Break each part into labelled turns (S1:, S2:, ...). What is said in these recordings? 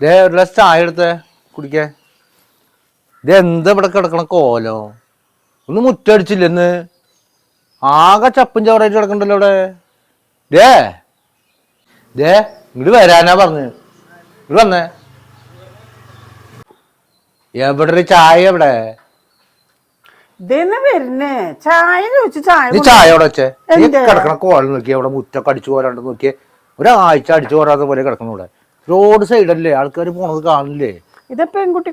S1: ദേ ഒരു ഗ്ലാസ് ചായ എടുത്തേ കുടിക്കേ. ഇത് എന്താ ഇവിടെ കിടക്കണ കോലോ? ഒന്ന് മുറ്റടിച്ചില്ലെന്ന് ആകെ ചപ്പും ചവറായിട്ട് കിടക്കണ്ടല്ലോ അവിടെ ദേ ദേ ഇങ്ങോട്ട് വരാനാ പറഞ്ഞു. ഇങ്ങോട്ട് വന്നേ. എവിടെ ഒരു ചായ എവിടെ
S2: വരുന്നേ? ചായ ചോദിച്ചു ചായ
S1: നീ ചായ എവിടെ വെച്ചേ? നീ? കിടക്കണ കോലം നോക്കിയേ അവിടെ മുറ്റൊക്കെ അടിച്ചു പോരാണ്ട് നോക്കിയേ. ഒരാഴ്ച അടിച്ചു പോരാത്ത പോലെ കിടക്കണ ഇവിടെ. റോഡ് സൈഡല്ലേ? ആൾക്കാർ പോണത് കാണില്ലേ
S2: ഇത് പെൺകുട്ടി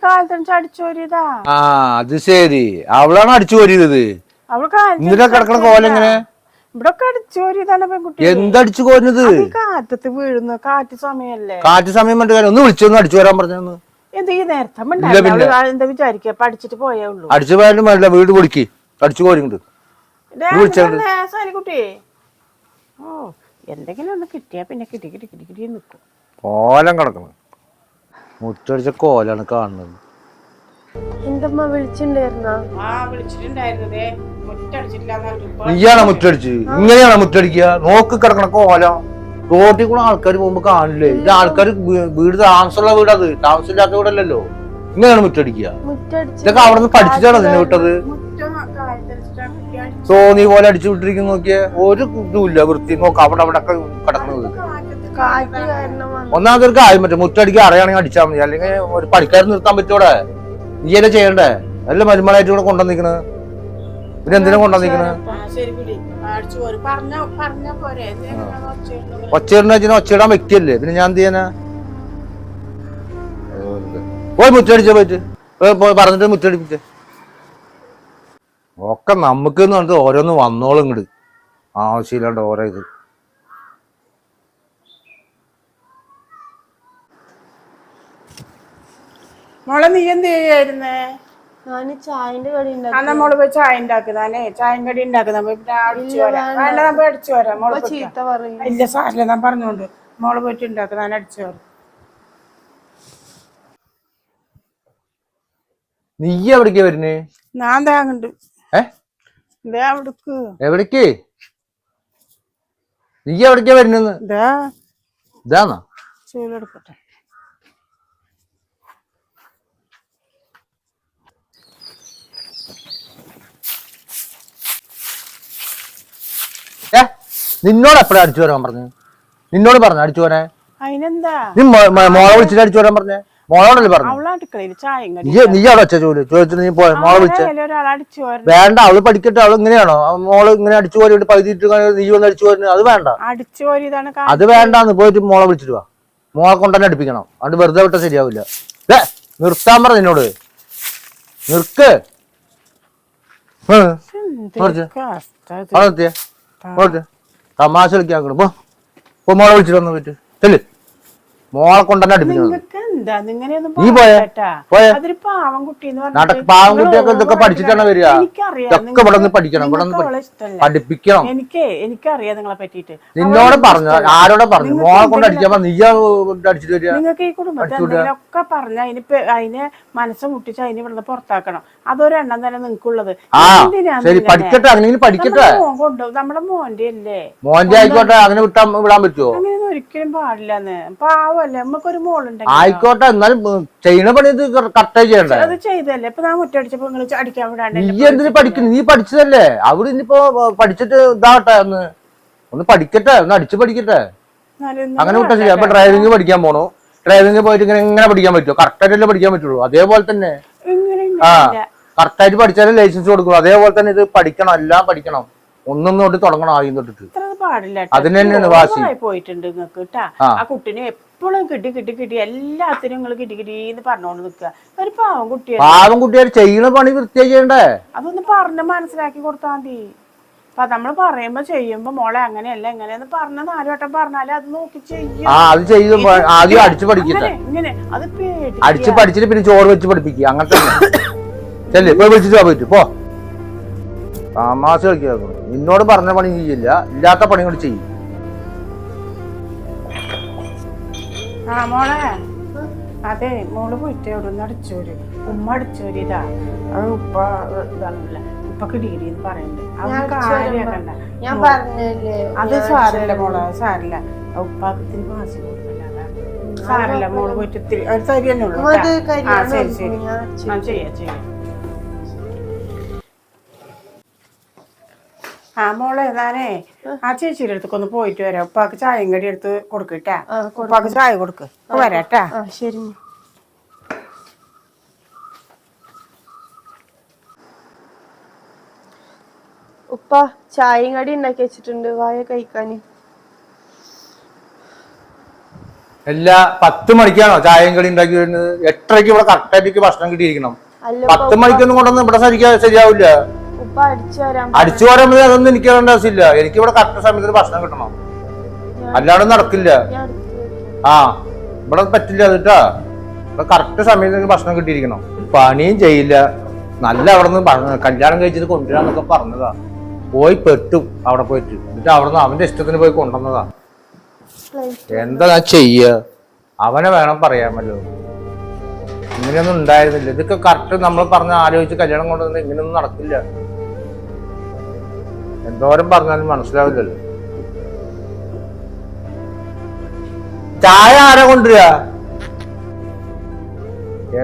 S2: അടിച്ചോരിയതാ
S1: ആ അത് ശരി. അവളാണ് അടിച്ചു
S2: കോരിയത്
S1: എന്തിനാ കിടക്കണ കോലെങ്ങനെ
S2: ഇവിടെ ഒക്കെ അടിച്ചോരിയതാണ് പെൺകുട്ടി.
S1: എന്തടിച്ചു കോരുന്നത്?
S2: ഈ കാറ്റത്ത് വീഴുന്നു കാറ്റ് സമയല്ലേ?
S1: കാറ്റ് സമയം ഒന്ന് വിളിച്ചൊന്ന് അടിച്ചു വരാൻ പറഞ്ഞു
S2: എന്ത് ഈ നേരത്തെ
S1: ഇല്ല
S2: മിണ്ടായില്ല.
S1: പിന്നെ.
S2: അവൾ എന്താ വിചാരിക്കുക പഠിച്ചിട്ട് പോയേ ഉള്ളൂ.
S1: അടിച്ചു പോയാലും വേണ്ട. വീട് പൊളിക്ക്. അടിച്ചു വിളിച്ചത്.
S2: ഓ എന്തെങ്കിലും ഒന്ന് കിട്ടിയാ പിന്നെ കിട്ടി കിട്ടി കിട്ടി കിട്ടി നിൽക്കും
S1: കോലം കിടക്കണം മുറ്റടിച്ച കോലാണ് കാണുന്നത്.
S3: എന്തമ്മ
S1: നീയാണോ മുറ്റടിച്ച് ഇങ്ങനെയാണോ മുറ്റടിക്കുക നോക്ക് കിടക്കണ കോലം. റോട്ടിൽ കൂടെ ആൾക്കാർ പോകുമ്പോ കാണില്ലേ? ഇത് ആൾക്കാർ വീട് താമസമുള്ള വീടത്. താമസമില്ലാത്ത വീടല്ലല്ലോ. ഇങ്ങനെയാണ് മുറ്റടിക്കുക ഇതൊക്കെ അവിടെ നിന്ന് പഠിച്ചിട്ടാണോ നിന്നെ വിട്ടത്? തോന്നി പോലെ അടിച്ചു വിട്ടിരിക്കുന്ന നോക്കിയേ. ഒരു ഇതുമില്ല വൃത്തി. നോക്ക് അവിടെ അവിടെ ഒക്കെ കിടക്കുന്നത്.
S3: കാറ്റ്
S1: തീർക്ക് ഒരു കാര്യം പറ്റും. മുറ്റടിക്ക് അറിയാണെങ്കിൽ അടിച്ചാൽ മതി. അല്ലെങ്കിൽ ഒരു പണിക്കാരൻ നിർത്താൻ പറ്റൂടെ നീ അല്ലേ ചെയ്യണ്ടേ? നല്ല മരുമളായിട്ട് ഇവിടെ കൊണ്ടുവന്നിക്കണ് പിന്നെ എന്തിനാ കൊണ്ടുവന്നിക്കണ്? ഒച്ചയിടുന്ന വെച്ചാൽ ഒച്ചയിടാൻ വ്യക്തിയല്ലേ പിന്നെ ഞാൻ എന്ത് ചെയ്യാനാ? പോയി മുറ്റടിച്ച പോയിട്ട്. പോയി പോയി പറഞ്ഞിട്ട് മുറ്റടിപ്പിച്ചേ ഒക്കെ നമുക്ക് എന്ന് പറഞ്ഞിട്ട് ഓരോന്ന് വന്നോളും ഇങ്ങോട്ട് ആവശ്യമില്ലാണ്ട് ഓരോ ഇത്.
S2: മോളെ നീ എന്ത് ചെയ്യായിരുന്നേ?
S3: ഞാൻ ചായന്റെ കടി
S2: നമ്മൾ പോയി ചായ ഉണ്ടാക്കുന്നേ ചായം കടി ഉണ്ടാക്കുന്ന പിന്നെ അടിച്ചു വരാം. വേണ്ട. നമ്മ അടിച്ചു വരാം. മോൾ പോയി
S3: ചീത്ത പറയും.
S2: ഇല്ല സാറില്ല ഞാൻ പറഞ്ഞോണ്ട്. മോൾ പോയിട്ട് ഉണ്ടാക്കുന്ന ഞാൻ അടിച്ചു വരാം.
S1: നീ എവിടേക്ക് വരുന്നേ?
S2: ഞാൻ താങ്ങണ്ട്
S1: എവിടേക്ക്? നീ എവിടേക്കാ വരുന്നെന്ന്? ഇതാന്നാ?
S2: ചൂലെടുക്കട്ടെ
S1: ഏ നിന്നോട് എപ്പോഴാ അടിച്ചു വരാൻ പറഞ്ഞു? നിന്നോട് പറഞ്ഞു അടിച്ചു വരാൻ?
S2: അതിനെന്താ?
S1: നീ മോ- മോ- മോളെ വിളിച്ചിട്ട് അടിച്ചു വരാൻ പറഞ്ഞേ? മോളോടല്ലേ പറഞ്ഞു?
S2: അവളെ അടുക്കളയിൽ ചായം കടി
S1: നീ നീ അവിടെ വെച്ച ജോലി? ചോദിച്ചിട്ട് നീ പോയ? മോളെ വിളിച്ച.
S2: വരണം.
S1: വേണ്ട അവൾ പഠിക്കട്ടെ. അവൾ ഇങ്ങനെയാണോ? അവ- മോൾ ഇങ്ങനെ അടിച്ചു പോയിട്ട് പകുതിയിട്ട് നീ വന്ന് അടിച്ചു പോരുന്നു അത് വേണ്ട.
S2: അടിച്ചു
S1: അത് വേണ്ടാന്ന് പോയിട്ട് മോളെ വിളിച്ചിട്ട് വാ. മോളെ കൊണ്ടുതന്നെ അടുപ്പിക്കണം. അതുകൊണ്ട് വെറുതെ വിട്ടാൽ ശരിയാവില്ല. ദേ, നിർത്താൻ പറ നിന്നോട്. നിർക്ക്. ഏ, കുറച്ച്. അവിടെ നിർത്തിയേ. അവിടെ നിർത്തിയേ. തമാശ കളിക്കാൻ പോ. മോളെ വിളിച്ചിട്ട് വന്നു പറ്റും ചെല്ല്. മോളെ കൊണ്ടുതന്നെ
S2: ഇങ്ങനെയൊന്നും
S1: നീ പോയെ? പോയെ?
S2: അതൊരു പാവം കുട്ടി എന്ന്
S1: നാട്ട
S2: പറഞ്ഞിട്ട്
S1: പാവം
S2: നിങ്ങൾ
S1: കുട്ടിയൊക്കെ ഇതൊക്കെ പഠിച്ചിട്ടാണ് വരിക? ഇതൊക്കെ ഇവിടെ നിന്ന് പഠിക്കണം. ഇവിടെ നിന്ന് പഠിപ്പിക്കണം.
S2: എനിക്ക് എനിക്കറിയാം നിങ്ങളെ പറ്റിയിട്ട്.
S1: നിന്നോട് പറഞ്ഞു ആരോടെ പറഞ്ഞു. മോളെ കൊണ്ട്
S2: എന്തെങ്കിലും-
S1: നീ അടിച്ചിട്ട് വരിക.
S2: നിങ്ങൾക്ക് ഈ കുടുംബത്തിലൊക്കെ പറഞ്ഞ അതിന് അതിനെ മനസ്സ് മുട്ടിച്ച് അതിനെ ഇവിടുന്ന് പുറത്താക്കണം. അതൊരെണ്ണം തന്നെ നിങ്ങൾക്കുള്ളത്.
S1: ശരി? പഠിക്കട്ടെ. അങ്ങനെ പഠിക്കട്ടെ.
S2: നമ്മുടെ മോന്റെ അല്ലേ
S1: മോന്റെ ആയിക്കോട്ടെ. അങ്ങനെ വിട്ടാ വിടാൻ പറ്റുമോ
S2: ഒരിക്കലും പാടില്ലെന്ന്. പാവല്ലേ നമുക്കൊരു മോളുണ്ടെങ്കിൽ
S1: ആയിക്കോട്ടെ എന്നാലും ചെയ്യണ പണി ഇത് കറക്റ്റായി ചെയ്യണ്ടേ?
S2: അത് ചെയ്തല്ലേ ഇപ്പൊ ഞാൻ മുറ്റടിച്ചപ്പോ നിങ്ങൾ അടിക്കാൻ വിടാണ്ട്
S1: നീ എന്തിനു പഠിക്കുന്നു നീ പഠിച്ചതല്ലേ? അവിടെ ഇനിയിപ്പോ പഠിച്ചിട്ട് ഇതാവട്ടെ ഒന്ന്. ഒന്ന് പഠിക്കട്ടെ ഒന്ന് അടിച്ചു പഠിക്കട്ടെ. അങ്ങനെ വിട്ടാ ശരി അപ്പൊ ഡ്രൈവിംഗ് പഠിക്കാൻ പോണു. ഡ്രൈവിംഗ് പോയിട്ട് ഇങ്ങനെ എങ്ങനെ പഠിക്കാൻ പറ്റുമോ കറക്റ്റായിട്ടല്ലേ പഠിക്കാൻ പറ്റുള്ളൂ. അതേപോലെ തന്നെ. ആ. കറക്റ്റായിട്ട് പഠിച്ചാലേ ലൈസൻസ് കൊടുക്കുള്ളൂ. അതേപോലെ തന്നെ ഇത് പഠിക്കണം എല്ലാം പഠിക്കണം. ഒന്നൊന്നും തൊട്ട് തുടങ്ങണം ആദ്യം തൊട്ടിട്ട്.
S2: പാടില്ല.
S1: അതിന് തന്നെയാണ് വാശി.
S2: പോയിട്ടുണ്ട് നിങ്ങൾക്ക് കേട്ടാ.
S1: ആ.
S2: കുട്ടിനെ എപ്പോഴും കിട്ടി കിട്ടി കിട്ടി. എല്ലാത്തിനും നിങ്ങൾ കിട്ടി കിട്ടി എന്ന് പറഞ്ഞോണ്ട് നിക്കുക ഒരു പാവം കുട്ടിയെ.
S1: പാവം കുട്ടിയെ ചെയ്യണ പണി വൃത്തിയായി ചെയ്യണ്ടേ?
S2: അതൊന്ന് പറഞ്ഞ് മനസ്സിലാക്കി കൊടുത്താൽ മതി. അപ്പൊ നമ്മൾ പറയുമ്പോ ചെയ്യുമ്പോ മോളെ അങ്ങനെയല്ല എങ്ങനെയെന്ന് പറഞ്ഞ നാല് വട്ടം പറഞ്ഞാൽ അത് നോക്കി ചെയ്യും.
S1: അത് ചെയ്ത് ആദ്യം അടിച്ചു പഠിക്കട്ടെ
S2: ഇങ്ങനെ. അത് പേടി
S1: അടിച്ച് പഠിച്ചിട്ട് പിന്നെ ചോറ് വെച്ച് പഠിപ്പിക്കുക അങ്ങനത്തെ ചെല്ലേ പോയി വിളിച്ചിട്ട് പോവാ പോയിട്ട്. പോ. തമാശ കളിക്കുന്നു നിന്നോട് പറഞ്ഞ പണി ചെയ്യില്ല ഇല്ലാത്ത പണി കൂടി ചെയ്യും.
S2: ആ മോളെ. അതെ മോൾ പോയിട്ട് എവിടെ നിന്ന് അടിച്ചോര്? ഉമ്മ അടിച്ചോര് ഇതാ അത് ഉപ്പ ഇതാണല്ല. ഉപ്പക്ക് ഡിഗ്രി എന്ന് പറയണ്ട്.
S3: ഞാൻ പറഞ്ഞല്ലേ
S2: അത് സാറില്ല മോളെ സാറില്ല സാരില്ല. ഉപ്പാക്ക് ഇത്തിരി കൂടുതലാണ് സാരല്ല മോൾ പോയിട്ട് ഇത്തിരി തന്നെ ഉള്ളൂ ശരി ശരി. ചെയ്യാം ചെയ്യാം ആ മോളെ ഞാനേ ആ. ചേച്ചിയുടെ അടുത്തൊക്കെ പോയിട്ട് വരാം. ഉപ്പാക്ക് ചായയും കടി എടുത്ത് കൊടുക്കട്ടാ ഉപ്പാക്ക് ചായ കൊടുക്ക്. വരാട്ടാ
S3: ശരി. ഉപ്പ ചായയും കടി ഉണ്ടാക്കി വെച്ചിട്ടുണ്ട്. വായ കഴിക്കാന്.
S1: എല്ലാ പത്ത് മണിക്കാണോ ചായയും കടി ഉണ്ടാക്കി വരുന്നത്? എട്ടരയ്ക്ക് ഇവിടെ കറക്റ്റ് ആയിട്ട് ഭക്ഷണം കിട്ടിയിരിക്കണം.
S3: അല്ല
S1: പത്ത് മണിക്കൊന്നും കൊണ്ടൊന്നും ഇവിടെ ശരിക്കും ശരിയാവില്ല.
S3: അടിച്ചു
S1: പറയുമ്പോൾ അതൊന്നും എനിക്ക് അറിയേണ്ട ആവശ്യമില്ല. എനിക്ക് ഇവിടെ കറക്റ്റ് സമയത്ത് ഭക്ഷണം കിട്ടണം. അല്ലാണ്ട് നടക്കില്ല. ആ ഇവിടെ പറ്റില്ല അതിട്ടാ. ഇവിടെ കറക്റ്റ് സമയത്ത് ഭക്ഷണം കിട്ടിയിരിക്കണം. പണിയും ചെയ്യില്ല. നല്ല അവിടെ നിന്ന് കല്യാണം കഴിച്ചിട്ട് കൊണ്ടുവരാന്നൊക്കെ പറഞ്ഞതാ. പോയി പെട്ടു അവിടെ പോയിട്ട്. എന്നിട്ട് അവിടെ നിന്ന് അവന്റെ ഇഷ്ടത്തിന് പോയി കൊണ്ടുവന്നതാ. എന്താ ചെയ്യ? അവനെ വേണം പറയാമല്ലോ. ഇങ്ങനെയൊന്നും ഉണ്ടായിരുന്നില്ല. ഇതൊക്കെ കറക്റ്റ് നമ്മൾ പറഞ്ഞ ആലോചിച്ച് കല്യാണം കൊണ്ടുവന്നത് ഇങ്ങനെയൊന്നും നടക്കില്ല. എന്തോരം പറഞ്ഞാലും മനസ്സിലാവില്ലല്ലോ. ചായ ആരാ കൊണ്ടുവരിക?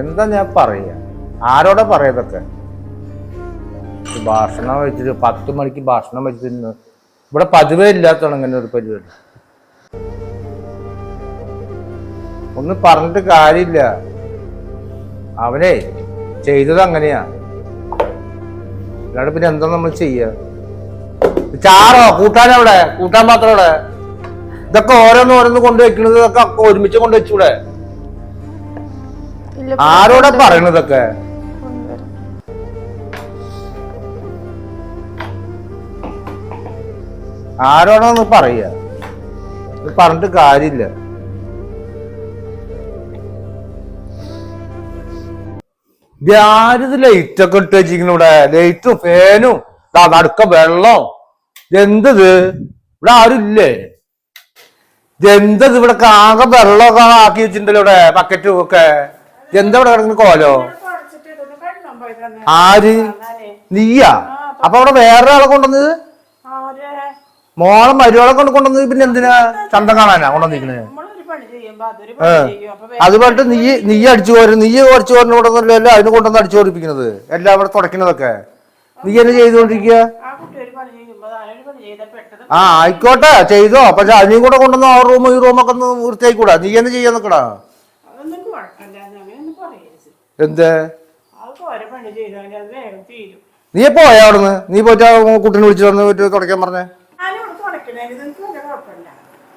S1: എന്താ ഞാൻ പറയ ആരോടെ പറയതൊക്കെ ഭക്ഷണം വെച്ചിട്ട് പത്ത് മണിക്ക് ഭക്ഷണം വെച്ചിരുന്നു ഇവിടെ പതിവേ ഇല്ലാത്തതാണ് ഇങ്ങനെ ഒരു പരിപാടി. ഒന്നും പറഞ്ഞിട്ട് കാര്യമില്ല. അവനെ ചെയ്തത് അങ്ങനെയാ. അല്ലാണ്ട് പിന്നെ എന്താ നമ്മൾ ചെയ്യ ചാറോ? കൂട്ടാനവിടെ? കൂട്ടാൻ മാത്രം അവിടെ ഇതൊക്കെ ഓരോന്ന് ഓരോന്ന് കൊണ്ടുവയ്ക്കണത് ഇതൊക്കെ ഒരുമിച്ച് കൊണ്ടുവച്ചൂടെ? ആരോടെ പറയണതൊക്കെ. ആരോടാന്ന് പറയുക? പറഞ്ഞിട്ട് കാര്യമില്ല. ഇത് ലൈറ്റ് ഒക്കെ ഇട്ട് വെച്ചിരിക്കുന്നു ഇവിടെ? ലൈറ്റും ഫാനും. നടുക്ക വെള്ളം. എന്തത് ഇവിടെ ആരുമില്ലേ? എന്തത് ഇവിടെ ആകെ വെള്ളമൊക്കെ ആക്കി വെച്ചിട്ടുണ്ടല്ലോ ഇവിടെ ബക്കറ്റും ഒക്കെ. എന്താ ഇവിടെ കിടക്കുന്ന കോലോ? ആര്? നീയാ? അപ്പൊ അവിടെ വേറെ ആളെ കൊണ്ടുവന്നത്? മോളെ മരുവാളെ കൊണ്ട് കൊണ്ടുവന്നത് പിന്നെ എന്തിനാ? ചന്തം കാണാനാ
S2: അപ്പൊ
S1: അത് പറഞ്ഞിട്ട് നീ നീ അടിച്ചു പോരും നീ കുറച്ചു പോരുന്ന കൊണ്ടൊന്നുമല്ലല്ലോ അതിന് കൊണ്ടുവന്ന് അടിച്ചു പോരിപ്പിക്കുന്നത് എല്ലാം അവിടെ തുടക്കുന്നതൊക്കെ നീ എന്നെ ചെയ്തുകൊണ്ടിരിക്കുക
S2: ആ
S1: ആയിക്കോട്ടെ ചെയ്തോ. പക്ഷെ അതിനും കൂടെ കൊണ്ടുവന്ന് ആ റൂം ഈ റൂമൊക്കെ ഒന്ന് വൃത്തിയായിക്കൂടാ? നീ എന്ന് ചെയ്യാൻ നിക്കടാ? എന്ത്? നീ പോയ അവിടുന്ന്? നീ പോയിട്ട് കുട്ടീനെ വിളിച്ചു വന്ന് തുടക്കാൻ പറഞ്ഞേ?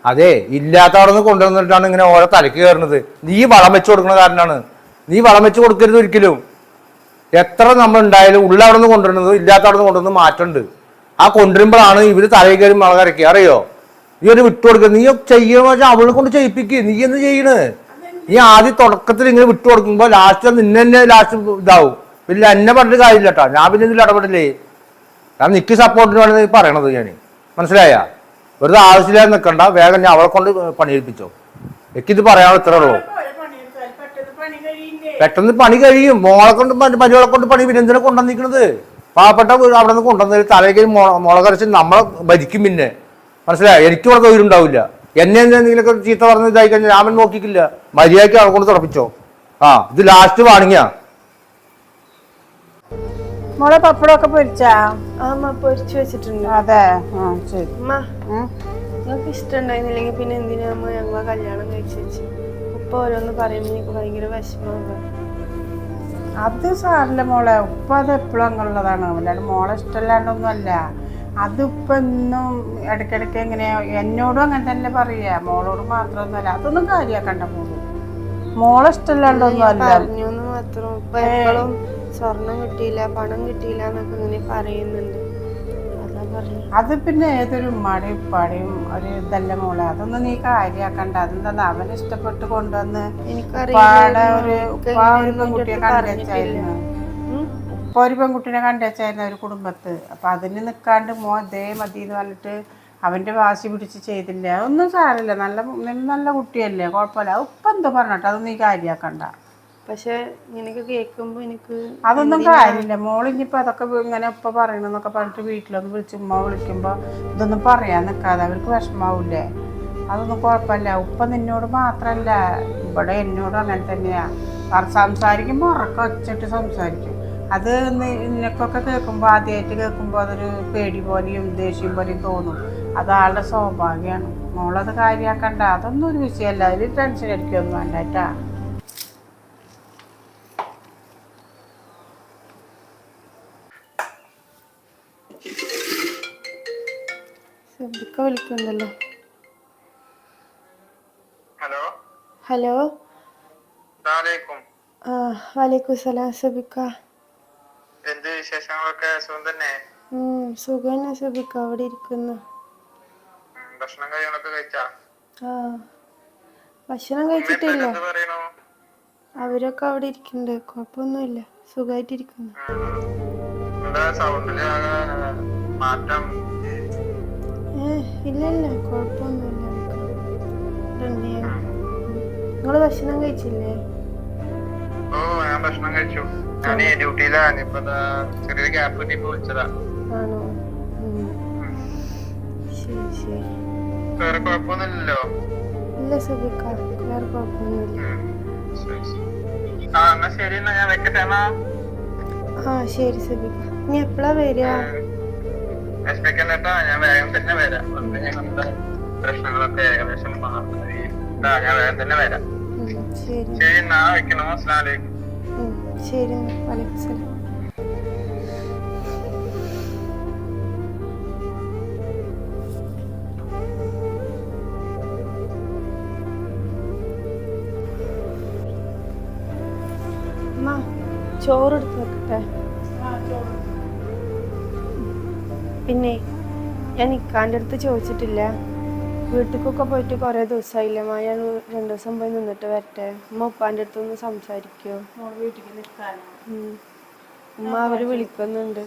S1: അതെ ഇല്ലാത്ത അവിടെ നിന്ന് കൊണ്ടുവന്നിട്ടാണ് ഇങ്ങനെ ഓരോ തലക്ക് കയറുന്നത്. നീ വളം വെച്ച് കൊടുക്കുന്ന കാരണമാണ് നീ വളം വെച്ച് കൊടുക്കരുത് ഒരിക്കലും. എത്ര നമ്മൾ ഉണ്ടായാലും ഉള്ള അവിടെ നിന്ന് കൊണ്ടുവരുന്നത് ഇല്ലാത്ത അവിടെ നിന്ന് കൊണ്ടുവന്ന് മാറ്റമുണ്ട്. ആ കൊണ്ടുവരുമ്പോഴാണ് ഇവർ തലയിൽ കയറി മുളക് അരക്കുക അറിയോ? നീ ഒരു വിട്ടു കൊടുക്കുക നീ ചെയ്യണമെന്ന് വെച്ചാൽ അവളെ കൊണ്ട് ചെയ്യിപ്പിക്കുക നീ എന്ത് ചെയ്യണ്? നീ ആദ്യം തുടക്കത്തിൽ ഇങ്ങനെ വിട്ടു കൊടുക്കുമ്പോൾ ലാസ്റ്റ് നിന്നെ തന്നെ ലാസ്റ്റ് ഇതാവും. പിന്നെ എന്നെ പറഞ്ഞിട്ട് കാര്യമില്ല കേട്ടോ ഞാൻ പിന്നെ ഇതിൽ ഇടപെടില്ലേ ഞാൻ നിക്ക് സപ്പോർട്ടിന് വേണ്ടി പറയണത് ഞാൻ മനസ്സിലായ? വെറുതെ ആവശ്യമില്ലാതെ നിൽക്കണ്ട വേഗം ഞാൻ അവളെ കൊണ്ട് പണിയേൽപ്പിച്ചോ എനിക്കിത് പറയാനുള്ള ഇത്രേ ഉള്ളൂ.
S2: പെട്ടെന്ന് പണി
S1: കഴിയും. മോളെ കൊണ്ട് മരുമകളെ കൊണ്ട് പണി പിന്നെ എന്തിനാ കൊണ്ടുവന്നിരിക്കണത്? പാവപ്പെട്ട വീട് അവിടെ നിന്ന് കൊണ്ടുവന്നത് തലയ്ക്ക് മുളകരച്ച് നമ്മളെ ഭരിക്കും പിന്നെ. മനസ്സിലായോ? എനിക്കും അവിടെ തൊഴിലുണ്ടാവില്ല. എന്നെ എന്തെങ്കിലുമൊക്കെ ചീത്ത പറഞ്ഞ് ഇതായി കഴിഞ്ഞാൽ രാമൻ നോക്കിക്കില്ല. മര്യാദയ്ക്ക് അവിടെ കൊണ്ട് തുറപ്പിച്ചോ? ആ ഇത് ലാസ്റ്റ് വാണിങ്ങാ.
S2: മോളെ പപ്പടമൊക്കെ പൊരിച്ചാ?
S3: അമ്മ പൊരിച്ചു വെച്ചിട്ടുണ്ട്.
S2: അതെ. ആ ശരി.
S3: അമ്മ
S2: ഉം.
S3: നിങ്ങൾക്ക് ഇഷ്ടമുണ്ടായിരുന്നില്ലെങ്കിൽ പിന്നെ എന്തിനാ അമ്മ ഞങ്ങളെ കല്യാണം കഴിച്ചു വെച്ച്? ഇപ്പൊ ഓരോന്ന് പറയുമ്പോൾ എനിക്ക് ഭയങ്കര വിഷമമാണ്
S2: അത് സാറില്ല മോളെ ഉപ്പ അത് എപ്പോഴും അങ്ങനെയുള്ളതാണ്. അല്ലാണ്ട് മോളെ ഇഷ്ടമല്ലാണ്ടൊന്നുമല്ല. അതിപ്പോൾ എന്നും ഇടയ്ക്കിടയ്ക്ക് എങ്ങനെയാ എന്നോടും അങ്ങനെ തന്നെ പറയുക മോളോട് മാത്രമൊന്നുമല്ല. അതൊന്നും കാര്യമാക്കണ്ട മോൾ. മോളെ ഇഷ്ടമല്ലാണ്ടൊന്നുമല്ല.
S3: പറഞ്ഞു മാത്രം. സ്വർണം കിട്ടിയില്ല പണം കിട്ടിയില്ല എന്നൊക്കെ ഇങ്ങനെ പറയുന്നുണ്ട്. അതാ
S2: പിന്നെ ഏതൊരു ഉമ്മാടെയും ഉപ്പാടെയും ഒരു ഇതല്ല മോളെ. അതൊന്നും നീ കാര്യാക്കണ്ട. അതെന്താ അവൻ ഇഷ്ടപ്പെട്ട് കൊണ്ടുവന്ന് ഉപ്പാടെ ഒരു ഉപ്പ ഒരു പെൺകുട്ടിയെ കണ്ടുവച്ചായിരുന്നു ഉപ്പ ഒരു പെൺകുട്ടീനെ കണ്ടുവച്ചായിരുന്നു ഒരു കുടുംബത്ത്. അപ്പൊ അതിന് നിൽക്കാണ്ട് മോ ദേ മതി എന്ന് പറഞ്ഞിട്ട് അവന്റെ വാശി പിടിച്ച് ചെയ്തില്ല. അതൊന്നും സാരമില്ല. നല്ല നല്ല കുട്ടിയല്ലേ. കുഴപ്പമില്ല. ഉപ്പ എന്തോ പറഞ്ഞിട്ട് അതൊന്നും നീ കാര്യാക്കണ്ട.
S3: പക്ഷെ ഇങ്ങനെയൊക്കെ കേൾക്കുമ്പോൾ എനിക്ക്
S2: അതൊന്നും കാര്യമില്ല. മോളിനിപ്പോ അതൊക്കെ ഇങ്ങനെ ഉപ്പ പറയണെന്നൊക്കെ പറഞ്ഞിട്ട് വീട്ടിലൊന്ന് വിളിച്ച് ഉമ്മ വിളിക്കുമ്പോൾ ഇതൊന്നും പറയാൻ നിൽക്കാതെ അവർക്ക് വിഷമാവില്ലേ? അതൊന്നും കുഴപ്പമില്ല. ഉപ്പ നിന്നോട് മാത്രല്ല ഇവിടെ എന്നോട് അങ്ങനെ തന്നെയാ. സംസാരിക്കുമ്പോൾ ഉറക്കം വെച്ചിട്ട് സംസാരിക്കും. അത് നിനക്കൊക്കെ കേൾക്കുമ്പോൾ ആദ്യമായിട്ട് കേൾക്കുമ്പോൾ അതൊരു പേടി പോലെയും ദേഷ്യം പോലെയും തോന്നും. അത് ആളുടെ സ്വാഭാവികമാണ്. മോളത് കാര്യമാക്കണ്ട അതൊന്നും ഒരു വിഷയമല്ല. അതിൽ ടെൻഷൻ അടിക്കൊന്നും വേണ്ട കേട്ടാ.
S3: സബിക്ക വിളിക്കുന്നുണ്ടല്ലോ.
S4: ഹലോ?
S3: ഹലോ? വലൈക്കും സലാം സബിക്ക.
S4: എന്ത് വിശേഷങ്ങളൊക്കെ? സുഖം തന്നെ?
S3: സുഖന്നെ സബിക്ക. അവിടെ ഇരിക്കുന്നു.
S4: ഭക്ഷണം കാര്യങ്ങളൊക്കെ കഴിച്ചാ?
S3: ആ. ഭക്ഷണം കഴിച്ചിട്ടില്ല. അവരൊക്കെ അവിടെ ഇരിക്കുന്നുണ്ട്. കുഴപ്പമൊന്നുമില്ല. സുഖമായിട്ടിരിക്കുന്നു.
S4: മാറ്റം
S3: ഏ ഇല്ല ഇല്ല കുഴപ്പമൊന്നുമില്ല നിങ്ങൾ ഭക്ഷണം കഴിച്ചില്ലേ?
S4: ഓ ഞാൻ ഭക്ഷണം കഴിച്ചു. ഞാൻ ഡ്യൂട്ടിയിലാണ് ഇപ്പൊ ചെറിയൊരു ഗ്യാപ്പ് കിട്ടിയപ്പോ വിളിച്ചതാ
S3: ആണോ? ഉം. ശരി ശരി.
S4: വേറെ കുഴപ്പമൊന്നുമില്ലല്ലോ?
S3: ഇല്ല സബിക്ക വേറെ കുഴപ്പമൊന്നുമില്ല.
S4: ഉം, ശരി, ശരി. ആ എന്നാ ശരി എന്നാ ഞാൻ വെക്കട്ടെ
S3: ആ ശരി സബിക്ക നീ എപ്പോഴാ വരിക?
S4: വിഷമിക്കണ്ടട്ടാ ഞാൻ വേഗം തന്നെ വരാം ഞങ്ങളുടെ പ്രശ്നങ്ങളൊക്കെ ഏകദേശം മാറി ഞാൻ വേഗം തന്നെ വരാം
S3: ശരി
S4: എന്നാ വെക്കണോ
S3: ഉം, ശരി. വലൈക്കും സലാം ചോറെടുത്ത് വെക്കട്ടെ പിന്നെ ഞാൻ ഇക്കാന്റെ അടുത്ത് ചോദിച്ചിട്ടില്ല. വീട്ടിലേക്കൊക്കെ പോയിട്ട് കുറേ ദിവസമായില്ലേ? മായ ഞാൻ രണ്ടു ദിവസം പോയി നിന്നിട്ട് വരട്ടെ? ഉമ്മ ഉപ്പാന്റെ അടുത്തൊന്ന് സംസാരിക്കോ. ഉമ്മ അവർ വിളിക്കുന്നുണ്ട്.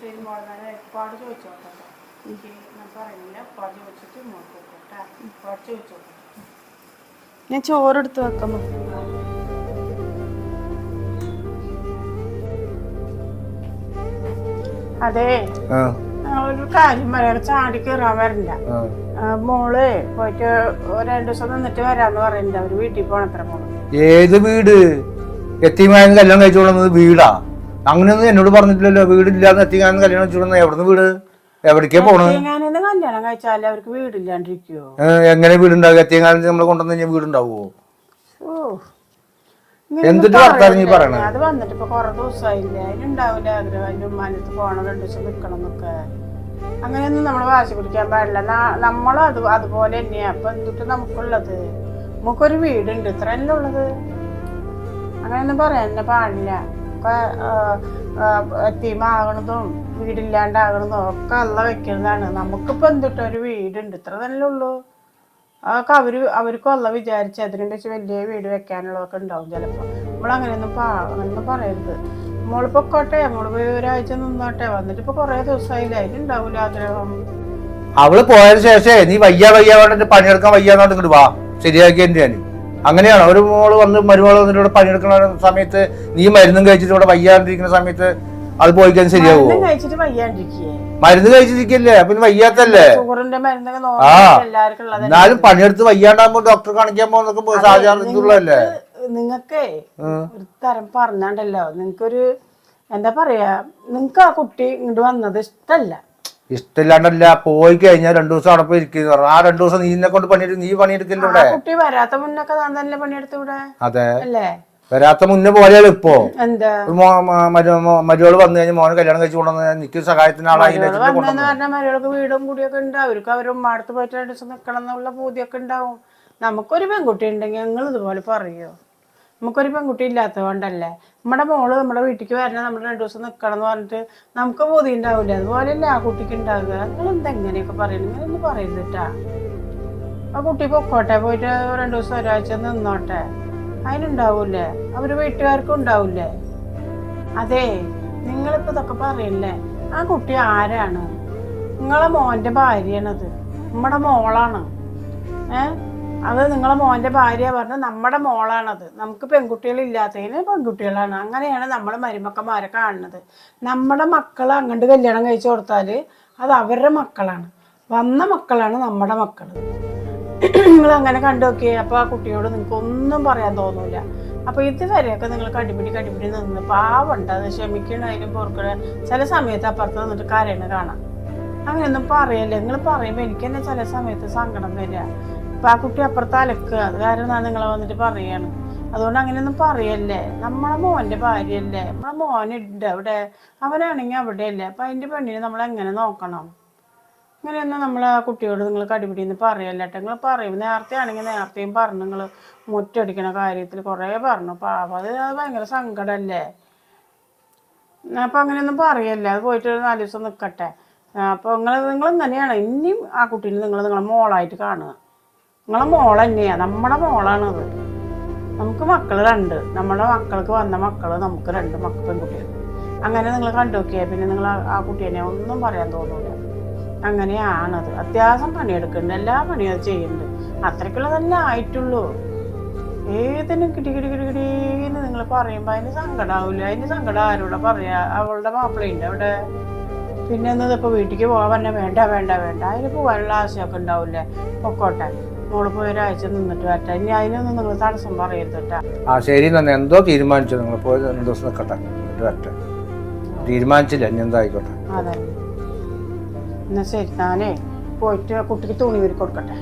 S2: ഞാൻ
S3: ചോറെടുത്ത് വെക്കമ്മ
S2: അതെ.
S1: ആ,
S2: ഒരു കാര്യം പറയാം ചാടി കയറാൻ വരണ്ട. മോൾ പോയിട്ട് രണ്ടു ദിവസം നിന്നിട്ട് വരാന്ന് പറയുന്നുണ്ട്. അവർ വീട്ടിൽ പോണത്ര മോൾ.
S1: ഏത് വീട്? എത്തിമായെന്ന് കല്യാണം കഴിച്ചു വീടാ. അങ്ങനെയൊന്നും എന്നോട് പറഞ്ഞിട്ടില്ലല്ലോ. വീടില്ലാന്ന് എത്തിമായെന്ന് കല്യാണം കഴിച്ചു കൊടുക്കുന്നത് എവിടുന്ന് വീട്? എവിടേക്കാ പോണ്
S2: ഞാനെന്ന് കല്യാണം കഴിച്ചാലേ അവർക്ക് വീടില്ലാണ്ടിരിക്കുവോ?
S1: എങ്ങനെ വീടുണ്ടാവും? എത്തിയങ്ങാലത്ത് നമ്മൾ കൊണ്ടുവന്നു കഴിഞ്ഞാൽ വീടുണ്ടാവുമോ
S2: ഓ.
S1: എന്തിട്ട് വർത്താനം നീ പറയണത്?
S2: അത് വന്നിട്ട് ഇപ്പൊ കൊറേ ദിവസമായില്ലേ അതിനുണ്ടാവില്ല ആഗ്രഹം അതിന്റെ ഉമ്മാനത്ത് പോകണം രണ്ടു ദിവസം നിക്കണം എന്നൊക്കെ അങ്ങനെയൊന്നും നമ്മൾ വാശി പിടിക്കാൻ പാടില്ല. നാ- നമ്മളും അത് അതുപോലെ തന്നെയാ. അപ്പൊ എന്തിട്ട് നമുക്കുള്ളത്? നമുക്കൊരു വീടുണ്ട്. ഇത്രയല്ലേ ഉള്ളത്? അങ്ങനെയൊന്നും പറയാൻ തന്നെ പാടില്ല. ഒക്കെ എത്തിമാകണതും വീടില്ലാണ്ടാകണതും ഒക്കെ അല്ല വെക്കുന്നതാണ് നമുക്കിപ്പോ എന്തിട്ട് ഒരു വീടുണ്ട്? ഇത്ര തന്നെ ഉള്ളൂ. അതൊക്കെ അവർ അവർക്കും അല്ല വിചാരിച്ച് അതിനും വെച്ച് വലിയ വീട് വെക്കാനുള്ളതൊക്കെ ഉണ്ടാവും ചിലപ്പോൾ നമ്മൾ അങ്ങനെയൊന്നും പാ അങ്ങനെയൊന്നും പറയരുത്. മോൾ പൊക്കോട്ടെ മോൾ പോയി ഒരാഴ്ച നിന്നോട്ടെ വന്നിട്ട് ഇപ്പൊ കുറേ ദിവസമായില്ല അതിനുണ്ടാവൂല ആഗ്രഹം.
S1: അവൾ പോയതിനു ശേഷേ നീ വയ്യ വയ്യ പറഞ്ഞിട്ട് പണിയെടുക്കാൻ വയ്യാന്നോട്ട് ഇങ്ങോട്ട് വാ. ശരിയാക്കി എന്റെ ഞാൻ അങ്ങനെയാണ്. ഒരു മോൾ വന്ന് മരുമോൾ വന്നിട്ട് ഇവിടെ പണിയെടുക്കുന്ന സമയത്ത് നീ മരുന്നും കഴിച്ചിട്ട് ഇവിടെ വയ്യാണ്ടിരിക്കുന്ന സമയത്ത് അത് പോയി കഴിഞ്ഞാൽ ശരിയാവോ?
S2: മരുന്നും
S1: കഴിച്ചിരിക്കല്ലേ പിന്നെ വയ്യാത്തല്ലേ? ആ. എന്നാലും പണിയെടുത്ത് വയ്യാണ്ടാകുമ്പോ ഡോക്ടറെ കാണിക്കാൻ പോകുന്നൊക്കെ സാധാരണ ഇതുള്ളതല്ലേ
S2: നിങ്ങക്കേ ഒരു തരം പറഞ്ഞാണ്ടല്ലോ. നിങ്ങക്കൊരു എന്താ പറയാ നിങ്ങക്ക് ആ കുട്ടി ഇങ്ങോട്ട് വന്നത് ഇഷ്ടല്ല.
S1: ഇഷ്ടമില്ലാണ്ടല്ല പോയി കഴിഞ്ഞാൽ രണ്ടു ദിവസം അവിടെ പോയി ഇരിക്കുന്നു ആ രണ്ടു ദിവസം നീ എന്നെ കൊണ്ട് പണിയെടുക്കും നീ പണിയെടുക്കില്ല
S2: കുട്ടി വരാത്ത മുന്നൊക്കെ താൻ തന്നെ പണിയെടുത്ത് ഇവിടെ?
S1: അതെ.
S2: അല്ലേ?
S1: വരാത്ത മുന്നേ പോലെയാണ് ഇപ്പോ. മരുവൾ വന്നു കഴിഞ്ഞാൽ മോനെ കല്യാണം കഴിച്ചു കൊണ്ടുവന്ന നിൽക്കും സഹായത്തിന് ആളായി
S2: മരുമകൾ വന്നെന്ന് പറഞ്ഞാൽ മരുമകൾക്ക് വീടും കൂടിയൊക്കെ ഉണ്ട്. അവർക്ക് അവരുടെ ഉമ്മാടത്ത് പോയിട്ട് രണ്ടു ദിവസം നിൽക്കണം എന്നുള്ള പൂതിയൊക്കെ ഉണ്ടാവും. നമുക്കൊരു പെൺകുട്ടി ഉണ്ടെങ്കിൽ നിങ്ങൾ ഇതുപോലെ പറയോ? നമുക്കൊരു പെൺകുട്ടി ഇല്ലാത്തത് കൊണ്ടല്ലേ? നമ്മുടെ മോൾ നമ്മുടെ വീട്ടിലേക്ക് വരണം നമ്മൾ രണ്ടു ദിവസം നിൽക്കണം എന്ന് പറഞ്ഞിട്ട് നമുക്ക് ബോധ്യം ഉണ്ടാവില്ല? അതുപോലെയല്ലേ ആ കുട്ടിക്ക് ഉണ്ടാവുക. നിങ്ങൾ എന്തെങ്ങനെയൊക്കെ പറയുന്നത് ഇങ്ങനെയൊന്നും പറയരുത് കേട്ടാ ആ കുട്ടി പൊക്കോട്ടെ പോയിട്ട് രണ്ടു ദിവസം ഒരാഴ്ച നിന്നോട്ടെ. അതിനുണ്ടാവൂലേ അവർ വീട്ടുകാർക്കും ഉണ്ടാവൂലേ അതെ നിങ്ങളിപ്പോ ഇതൊക്കെ പറയില്ലേ? ആ കുട്ടി ആരാണ്? നിങ്ങളെ മോന്റെ ഭാര്യയാണത്. നമ്മുടെ മോളാണ്. ഏ? അത് നിങ്ങളെ മോന്റെ ഭാര്യ പറഞ്ഞ നമ്മുടെ മോളാണത്. നമുക്ക് പെൺകുട്ടികളില്ലാത്തതിന് പെൺകുട്ടികളാണ്. അങ്ങനെയാണ് നമ്മൾ മരുമക്കന്മാരെ കാണുന്നത്. നമ്മുടെ മക്കൾ അങ്ങോട്ട് കല്യാണം കഴിച്ചു കൊടുത്താൽ അത് അവരുടെ മക്കളാണ്. വന്ന മക്കളാണ് നമ്മുടെ മക്കൾ നിങ്ങൾ അങ്ങനെ കണ്ടു നോക്കിയേ അപ്പൊ ആ കുട്ടിയോട് നിങ്ങൾക്ക് ഒന്നും പറയാൻ തോന്നൂല. അപ്പൊ ഇതുവരെയൊക്കെ നിങ്ങൾ കടിപിടി കടിപിടി നിന്ന് പാവണ്ട അത് ക്ഷമിക്കണതിനും പൊറുക്കണ. ചില സമയത്ത് അപ്പുറത്ത് നിന്നിട്ട് കരയണ കാണാം. അങ്ങനെയൊന്നും പറയല്ലേ? നിങ്ങൾ പറയുമ്പോൾ എനിക്ക് തന്നെ ചില സമയത്ത് സങ്കടം വരിക. അപ്പൊ ആ കുട്ടി അപ്പുറത്ത് അലക്കുക അത് കാരണം ഞാൻ നിങ്ങളെ വന്നിട്ട് പറയാണ്. അതുകൊണ്ട് അങ്ങനെയൊന്നും പറയല്ലേ? നമ്മളെ മോന്റെ ഭാര്യയല്ലേ? നമ്മളെ മോനുണ്ട് അവിടെ. അവനാണെങ്കിൽ അവിടെയല്ലേ? അപ്പൊ അതിന്റെ പെണ്ണിനെ നമ്മൾ എങ്ങനെ നോക്കണം? അങ്ങനെയൊന്നും നമ്മൾ ആ കുട്ടിയോട് നിങ്ങൾ കടിപിടിന്ന് പറയല്ല കേട്ടോ നിങ്ങൾ പറയും. നേരത്തെ ആണെങ്കിൽ നേരത്തെയും പറഞ്ഞു. നിങ്ങൾ മുറ്റടിക്കണ കാര്യത്തിൽ കുറേ പറഞ്ഞു. പാവം. അത് ഭയങ്കര സങ്കടമല്ലേ അപ്പം അങ്ങനെയൊന്നും പറയല്ല. അത് പോയിട്ട് ഒരു നാല് ദിവസം നിൽക്കട്ടെ അപ്പോൾ നിങ്ങൾ നിങ്ങൾ തന്നെയാണ് ഇനിയും ആ കുട്ടീനെ നിങ്ങൾ നിങ്ങളെ മോളായിട്ട് കാണുക. നിങ്ങളെ മോൾ തന്നെയാണ് നമ്മുടെ മോളാണത്. നമുക്ക് മക്കൾ രണ്ട്. നമ്മുടെ മക്കൾക്ക് വന്ന മക്കൾ നമുക്ക് രണ്ട് മക്കൾ പെൺകുട്ടികൾ അങ്ങനെ നിങ്ങൾ കണ്ടു നോക്കിയാൽ പിന്നെ നിങ്ങൾ ആ- കുട്ടീനെ ഒന്നും പറയാൻ തോന്നൂല. അങ്ങനെയാണത്. അത്യാവശ്യം പണിയെടുക്കുന്നുണ്ട്. എല്ലാ പണിയും അത് ചെയ്യുന്നുണ്ട്. അത്രയ്ക്കുള്ളതല്ലേ ആയിട്ടുള്ളൂ. ഏതിനും കിടി കിടി കിടി കിടീന്ന് നിങ്ങൾ പറയുമ്പോൾ അതിന് സങ്കടാവില്ല അതിന് സങ്കടം ആരോടെ പറയാ? അവളുടെ മാപ്പിളയുണ്ട് അവിടെ. പിന്നെ എന്നത് ഇപ്പോൾ വീട്ടിലേക്ക് പോകാൻ പറഞ്ഞാൽ വേണ്ട വേണ്ട വേണ്ട. അതിന് പോകാനുള്ള ആശയമൊക്കെ ഉണ്ടാവില്ലേ? പൊക്കോട്ടെ. മോൾ പോയി ഒരാഴ്ച നിന്നിട്ട് വരട്ടെ. ഇനി അതിനൊന്നും നിങ്ങൾ തടസ്സം പറയരുത്
S1: ആ ശരി. തന്നെ എന്തോ തീരുമാനിച്ചു. നിങ്ങൾ പോയി രണ്ട് ദിവസം നിൽക്കട്ടെ വരട്ടെ. തീരുമാനിച്ചില്ല. ഇനി എന്താ ആയിക്കോട്ടെ
S2: എന്നാ ശരി ഞാനേ പോയിട്ട് കുട്ടിക്ക് തുണി ഒരുക്കി കൊടുക്കട്ടെ